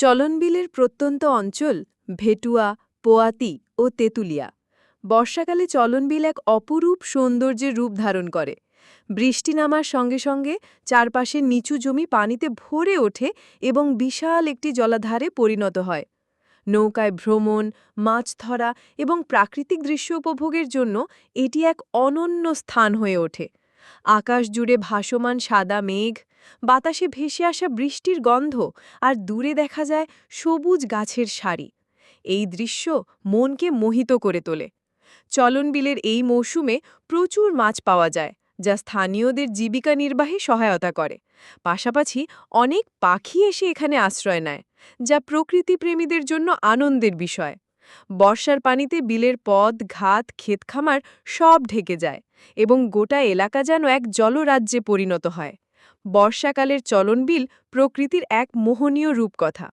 চলনবিলের প্রত্যন্ত অঞ্চল ভেটুয়া, পোয়াতি ও তেঁতুলিয়া। বর্ষাকালে চলনবিল এক অপরূপ সৌন্দর্যের রূপ ধারণ করে। বৃষ্টি নামার সঙ্গে সঙ্গে চারপাশের নিচু জমি পানিতে ভরে ওঠে এবং বিশাল একটি জলাধারে পরিণত হয়। নৌকায় ভ্রমণ, মাছ ধরা এবং প্রাকৃতিক দৃশ্য উপভোগের জন্য এটি এক অনন্য স্থান হয়ে ওঠে। আকাশ জুড়ে ভাসমান সাদা মেঘ, বাতাসে ভেসে আসা বৃষ্টির গন্ধ আর দূরে দেখা যায় সবুজ গাছের সারি। এই দৃশ্য মনকে মোহিত করে তোলে। চলনবিলের এই মৌসুমে প্রচুর মাছ পাওয়া যায়, যা স্থানীয়দের জীবিকা নির্বাহে সহায়তা করে। পাশাপাশি অনেক পাখি এসে এখানে আশ্রয় নেয়, যা প্রকৃতিপ্রেমীদের জন্য আনন্দের বিষয়। বর্ষার পানিতে বিলের পদ, ঘাত ক্ষেতখামার সব ঢেকে যায় এবং গোটা এলাকা যেন এক জলরাজ্যে পরিণত হয়। বর্ষাকালের চলনবিল প্রকৃতির এক মোহনীয় রূপকথা।